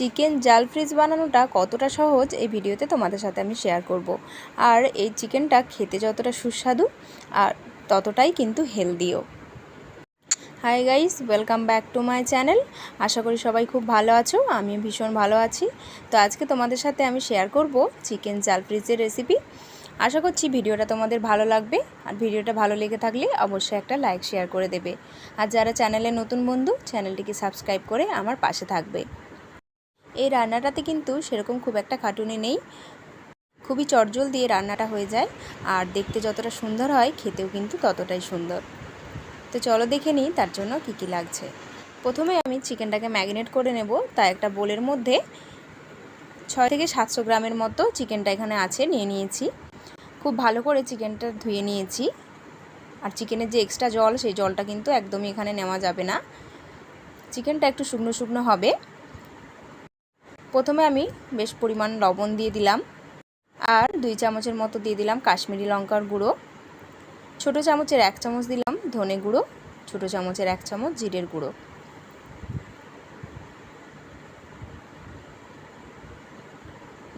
Chicken জাল fridge বানানোটা কতটা সহজ এই ভিডিওতে তোমাদের সাথে আমি শেয়ার করব। আর এই চিকেনটা খেতে যতটা সুস্বাদু আর ততটাই কিন্তু হেলদিও hi guys welcome back to my channel আশা করি সবাই খুব ভালো আছো আমি ভীষণ ভালো আছি। তো আজকে তোমাদের সাথে আমি শেয়ার করব চিকেন জাল ফ্রিজের রেসিপি আশা করছি ভিডিওটা তোমাদের ভালো লাগবে। আর ভিডিওটা ভালো লেগে থাকলে অবশ্যই একটা লাইক শেয়ার করে দেবে। আর যারা চ্যানেলে নতুন বন্ধু চ্যানেলটিকে সাবস্ক্রাইব করে আমার পাশে থাকবে। এই রান্নাটাতে কিন্তু সেরকম খুব একটা খাটুনি নেই। খুবই চটজল দিয়ে রান্নাটা হয়ে যায়। আর দেখতে যতটা সুন্দর হয়, খেতেও কিন্তু ততটাই সুন্দর। তো চলো দেখে নিই তার জন্য কী কী লাগছে। প্রথমে আমি চিকেনটাকে ম্যারিনেট করে নেব। তা একটা বোলের মধ্যে ছয় থেকে সাতশো গ্রামের মতো চিকেনটা এখানে আছে, নিয়ে নিয়েছি। খুব ভালো করে চিকেনটা ধুয়ে নিয়েছি। আর চিকেনের যে এক্সট্রা জল, সেই জলটা কিন্তু একদমই এখানে নেওয়া যাবে না। চিকেনটা একটু শুকনো শুকনো হবে। প্রথমে আমি বেশ পরিমাণ লবণ দিয়ে দিলাম আর দুই চামচের মতো দিয়ে দিলাম কাশ্মীরি লঙ্কার গুঁড়ো। ছোটো চামচের এক চামচ দিলাম ধনে গুঁড়ো, ছোটো চামচের এক চামচ জিরের গুঁড়ো।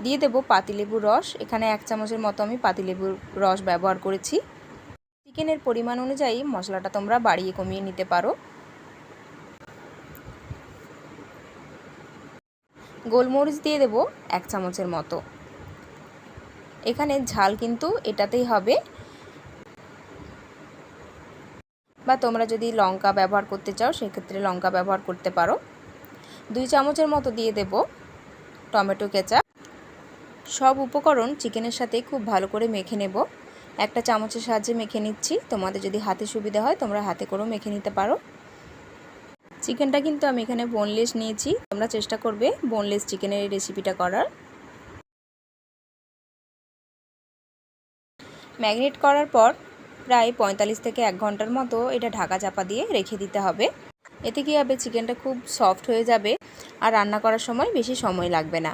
দিয়ে দেবো পাতিলেবুর রস, এখানে এক চামচের মতো আমি পাতিলেবুর রস ব্যবহার করেছি। চিকেনের পরিমাণ অনুযায়ী মশলাটা তোমরা বাড়িয়ে কমিয়ে নিতে পারো। গোলমরিচ দিয়ে দেবো এক চামচের মতো। এখানে ঝাল কিন্তু এটাতেই হবে। বা তোমরা যদি লঙ্কা ব্যবহার করতে চাও, সেক্ষেত্রে লঙ্কা ব্যবহার করতে পারো। দুই চামচের মতো দিয়ে দেব টমেটো কেঁচা সব উপকরণ চিকেনের সাথে খুব ভালো করে মেখে নেব। একটা চামচের সাহায্যে মেখে নিচ্ছি। তোমাদের যদি হাতে সুবিধা হয়, তোমরা হাতে করেও মেখে নিতে পারো। চিকেনটা কিন্তু আমি এখানে বোনলেস নিয়েছি। তোমরা চেষ্টা করবে বোনলেস চিকেনের রেসিপিটা করার। ম্যাগনেট করার পর প্রায় পঁয়তাল্লিশ থেকে এক ঘণ্টার মতো এটা ঢাকা চাপা দিয়ে রেখে দিতে হবে। এতে কী হবে, চিকেনটা খুব সফট হয়ে যাবে আর রান্না করার সময় বেশি সময় লাগবে না।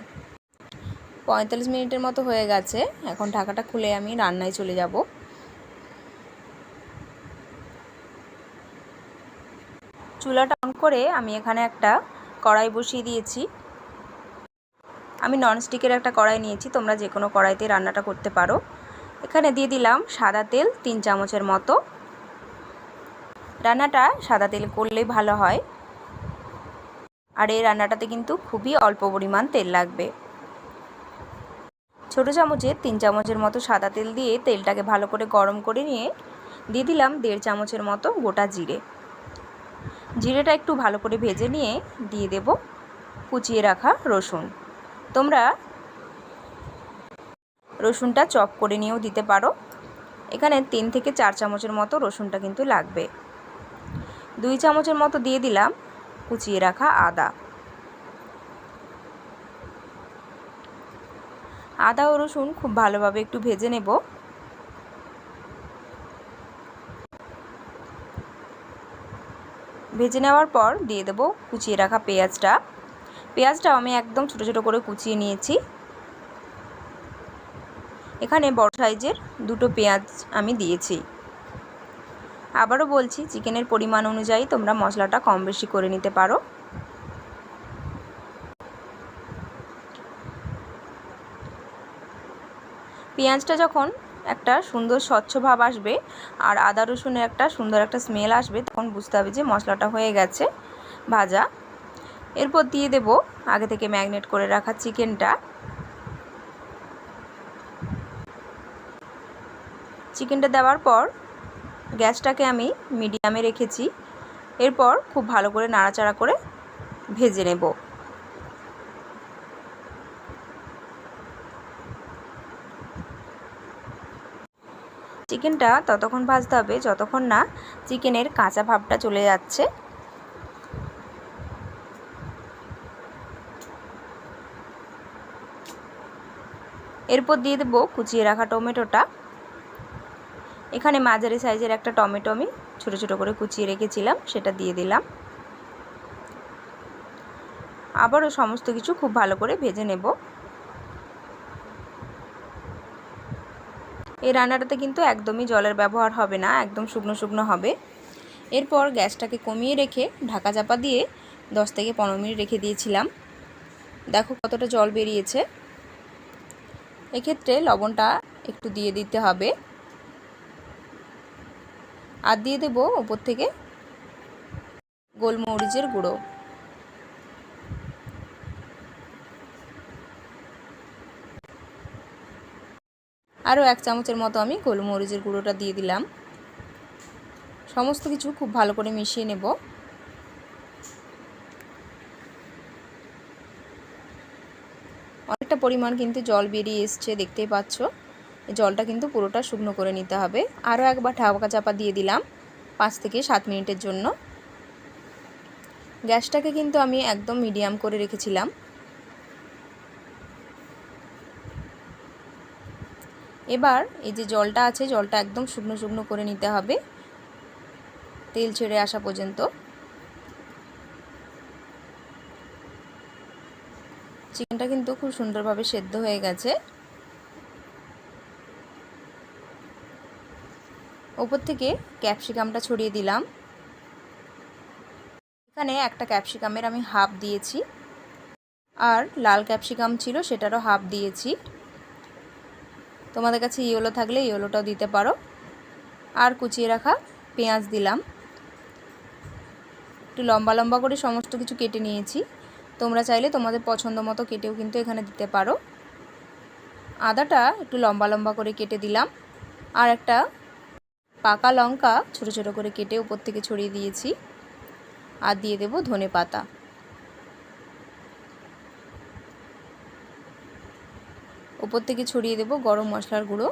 পঁয়তাল্লিশ মিনিটের মতো হয়ে গেছে। এখন ঢাকাটা খুলে আমি রান্নায় চলে যাব। চুলাটা অন করে আমি এখানে একটা কড়াই বসিয়ে দিয়েছি। আমি ননস্টিকের একটা কড়াই নিয়েছি, তোমরা যে কোনো কড়াইতে রান্নাটা করতে পারো। এখানে দিয়ে দিলাম সাদা তেল তিন চামচের মতো। রান্নাটা সাদা তেল করলেই ভালো হয়। আর এই রান্নাটাতে কিন্তু খুবই অল্প পরিমাণ তেল লাগবে। ছোটো চামচে তিন চামচের মতো সাদা তেল দিয়ে তেলটাকে ভালো করে গরম করে নিয়ে দিয়ে দিলাম দেড় চামচের মতো গোটা জিরে। জিরেটা একটু ভালো করে ভেজে নিয়ে দিয়ে দেব কুচিয়ে রাখা রসুন। তোমরা রসুনটা চপ করে নিয়েও দিতে পারো। এখানে তিন থেকে চার চামচের মতো রসুনটা কিন্তু লাগবে। দুই চামচের মতো দিয়ে দিলাম কুচিয়ে রাখা আদা। আদা ও রসুন খুব ভালোভাবে একটু ভেজে নেব। ভেজে নেওয়ার পর দিয়ে দেবো কুচিয়ে রাখা পেঁয়াজটা। পেঁয়াজটাও আমি একদম ছোটো ছোটো করে কুচিয়ে নিয়েছি। এখানে বড় সাইজের দুটো পেঁয়াজ আমি দিয়েছি। আবারও বলছি, চিকেনের পরিমাণ অনুযায়ী তোমরা মশলাটা কম বেশি করে নিতে পারো। পেঁয়াজটা যখন একটা সুন্দর স্বচ্ছ ভাব আসবে আর আদা রসুনের একটা সুন্দর একটা স্মেল আসবে, তখন বুঝতে হবে যে মশলাটা হয়ে গেছে ভাজা। এরপর দিয়ে দেব আগে থেকে ম্যাগনেট করে রাখা চিকেনটা। চিকেনটা দেওয়ার পর গ্যাসটাকে আমি মিডিয়ামে রেখেছি। এরপর খুব ভালো করে নাড়াচাড়া করে ভেজে নেব। চিকেনটা ততক্ষণ ভাজতে হবে, যতক্ষণ না চিকেনের কাঁচা ভাবটা চলে যাচ্ছে। এরপর দিয়ে দেবো কুচিয়ে রাখা টমেটোটা। এখানে মাঝারি সাইজের একটা টমেটো আমি ছোটো ছোটো করে কুচিয়ে রেখেছিলাম, সেটা দিয়ে দিলাম। আবারও সমস্ত কিছু খুব ভালো করে ভেজে নেব। এই রান্নাটাতে কিন্তু একদমই জলের ব্যবহার হবে না, একদম শুকনো শুকনো হবে। এরপর গ্যাসটাকে কমিয়ে রেখে ঢাকা চাপা দিয়ে দশ থেকে পনেরো মিনিট রেখে দিয়েছিলাম। দেখো কতটা জল বেরিয়েছে। এক্ষেত্রে লবণটা একটু দিয়ে দিতে হবে। আর দিয়ে দেবো ওপর থেকে গোলমরিচের গুঁড়ো। আরও এক চামচের মতো আমি গোলমরিচের গুঁড়োটা দিয়ে দিলাম। সমস্ত কিছু খুব ভালো করে মিশিয়ে নেব। অনেকটা পরিমাণ কিন্তু জল বেরিয়ে এসছে, দেখতেই পাচ্ছ। জলটা কিন্তু পুরোটা শুকনো করে নিতে হবে। আরও একবার ঢাকা চাপা দিয়ে দিলাম পাঁচ থেকে সাত মিনিটের জন্য। গ্যাসটাকে কিন্তু আমি একদম মিডিয়াম করে রেখেছিলাম। এবার এই যে জলটা আছে, জলটা একদম শুকনো শুকনো করে নিতে হবে। তেল ছেড়ে আসা পর্যন্ত। চিকেনটা কিন্তু খুব সুন্দরভাবে সেদ্ধ হয়ে গেছে। ওপর থেকে ক্যাপসিকামটা ছড়িয়ে দিলাম। এখানে একটা ক্যাপসিকামের আমি হাফ দিয়েছি। আর লাল ক্যাপসিকাম ছিল সেটারও হাফ দিয়েছি। তোমাদের কাছে ইয়েলো থাকলে ইয়েলোটাও দিতে পারো। আর কুচিয়ে রাখা পেঁয়াজ দিলাম। একটু লম্বা লম্বা করে সমস্ত কিছু কেটে নিয়েছি। তোমরা চাইলে তোমাদের পছন্দ মতো কেটেও কিন্তু এখানে দিতে পারো। আদাটা একটু লম্বা লম্বা করে কেটে দিলাম। আর একটা পাকা লঙ্কা ছোট ছোট করে কেটে উপর থেকে ছড়িয়ে দিয়েছি। আর দিয়ে দেব ধনে পাতা। উপর থেকে ছড়িয়ে দেব গরম মশলার গুঁড়ো।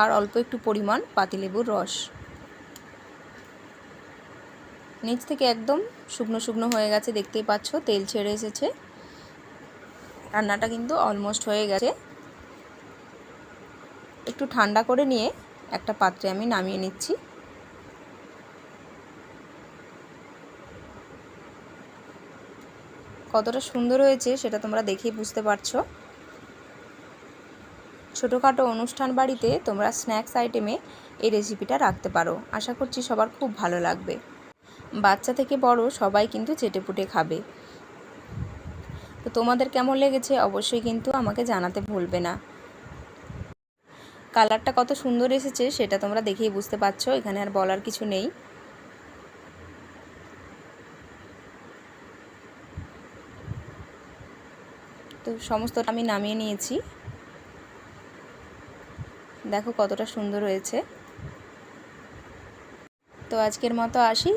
আর অল্প একটু পরিমাণ পাতিলেবুর রস। নিচ থেকে একদম শুকনো শুকনো হয়ে গেছে, দেখতেই পাচ্ছ, তেল ছেড়ে এসেছে। রান্নাটা কিন্তু অলমোস্ট হয়ে গেছে। একটু ঠান্ডা করে নিয়ে একটা পাত্রে আমি নামিয়ে নিচ্ছি। কতটা সুন্দর হয়েছে সেটা তোমরা দেখেই বুঝতে পারছ। ছোটোখাটো অনুষ্ঠান বাড়িতে তোমরা স্ন্যাক্স আইটেমে এই রেসিপিটা রাখতে পারো। আশা করছি সবার খুব ভালো লাগবে। বাচ্চা থেকে বড় সবাই কিন্তু চেটেপুটে খাবে। তো তোমাদের কেমন লেগেছে অবশ্যই কিন্তু আমাকে জানাতে ভুলবে না। কালারটা কত সুন্দর এসেছে সেটা তোমরা দেখেই বুঝতে পারছ, এখানে আর বলার কিছু নেই। তো সমস্তটা আমি নামিয়ে নিয়েছি। দেখো কতটা সুন্দর হয়েছে। তো আজকের মতো আসি,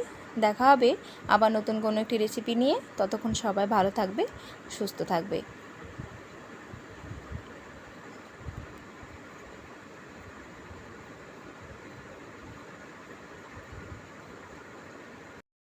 দেখা হবে আবার নতুন কোনো একটি রেসিপি নিয়ে। ততক্ষণ সবাই ভালো থাকবে, সুস্থ থাকবে।